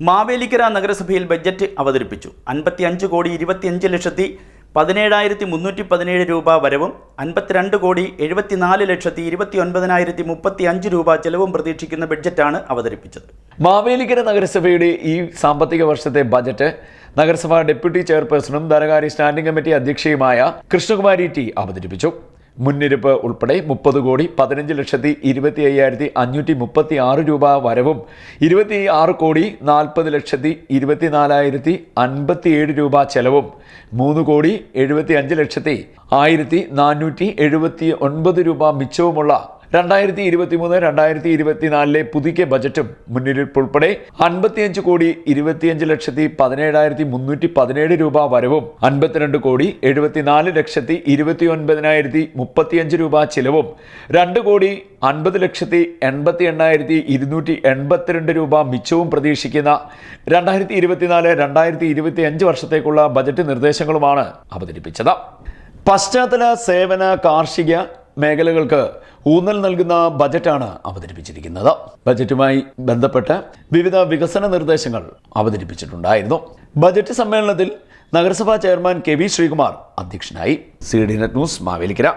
മാവേലിക്കര നഗരസഭയിൽ ബജറ്റ് അവതരിപ്പിച്ചു. അൻപത്തി അഞ്ച് കോടി ഇരുപത്തിയഞ്ച് ലക്ഷത്തി പതിനേഴായിരത്തി മുന്നൂറ്റി പതിനേഴ് രൂപ വരവും അൻപത്തിരണ്ട് കോടി എഴുപത്തിനാല് ലക്ഷത്തി ഇരുപത്തി ഒൻപതിനായിരത്തി മുപ്പത്തി അഞ്ച് രൂപ ചെലവും പ്രതീക്ഷിക്കുന്ന ബഡ്ജറ്റാണ് അവതരിപ്പിച്ചത്. മാവേലിക്കര നഗരസഭയുടെ ഈ സാമ്പത്തിക വർഷത്തെ ബജറ്റ് നഗരസഭാ ഡെപ്യൂട്ടി ചെയർപേഴ്സണും ധനകാര്യ സ്റ്റാൻഡിംഗ് കമ്മിറ്റി അധ്യക്ഷയുമായ കൃഷ്ണകുമാരി ടി അവതരിപ്പിച്ചു. മുന്നിരിപ്പ് ഉൾപ്പെടെ മുപ്പത് കോടി പതിനഞ്ച് ലക്ഷത്തി ഇരുപത്തി അയ്യായിരത്തി അഞ്ഞൂറ്റി മുപ്പത്തി ആറ് രൂപ വരവും ഇരുപത്തി ആറ് കോടി നാൽപ്പത് ലക്ഷത്തി ഇരുപത്തിനാലായിരത്തി അൻപത്തി ഏഴ് രൂപ ചെലവും മൂന്ന് കോടി എഴുപത്തി അഞ്ച് ലക്ഷത്തി ആയിരത്തി നാനൂറ്റി എഴുപത്തി ഒൻപത് രൂപ മിച്ചവുമുള്ള രണ്ടായിരത്തി ഇരുപത്തി മൂന്ന് രണ്ടായിരത്തി ഇരുപത്തിനാലിലെ പുതുക്കിയ ബജറ്റും മുന്നിരിപ്പ് ഉൾപ്പെടെ അൻപത്തിയഞ്ച് കോടി ഇരുപത്തിയഞ്ച് ലക്ഷത്തി പതിനേഴായിരത്തി മുന്നൂറ്റി പതിനേഴ് രൂപ വരവും അൻപത്തിരണ്ട് കോടി എഴുപത്തിനാല് ലക്ഷത്തി ഇരുപത്തി ഒൻപതിനായിരത്തി മുപ്പത്തിയഞ്ച് രൂപ ചിലവും രണ്ട് കോടി അൻപത് ലക്ഷത്തി എൺപത്തി എണ്ണായിരത്തി ഇരുന്നൂറ്റി എൺപത്തിരണ്ട് രൂപ മിച്ചവും പ്രതീക്ഷിക്കുന്ന രണ്ടായിരത്തി ഇരുപത്തിനാല് രണ്ടായിരത്തി ഇരുപത്തി അഞ്ച് വർഷത്തേക്കുള്ള ബജറ്റ് നിർദ്ദേശങ്ങളുമാണ് അവതരിപ്പിച്ചത്. പശ്ചാത്തല സേവന കാർഷിക മേഖലകൾക്ക് ഊന്നൽ നൽകുന്ന ബജറ്റാണ് അവതരിപ്പിച്ചിരിക്കുന്നത്. ബജറ്റുമായി ബന്ധപ്പെട്ട് വിവിധ വികസന നിർദ്ദേശങ്ങൾ അവതരിപ്പിച്ചിട്ടുണ്ടായിരുന്നു. ബജറ്റ് സമ്മേളനത്തിൽ നഗരസഭാ ചെയർമാൻ കെ വി ശ്രീകുമാർ അധ്യക്ഷനായി. C D net news Mavelikara.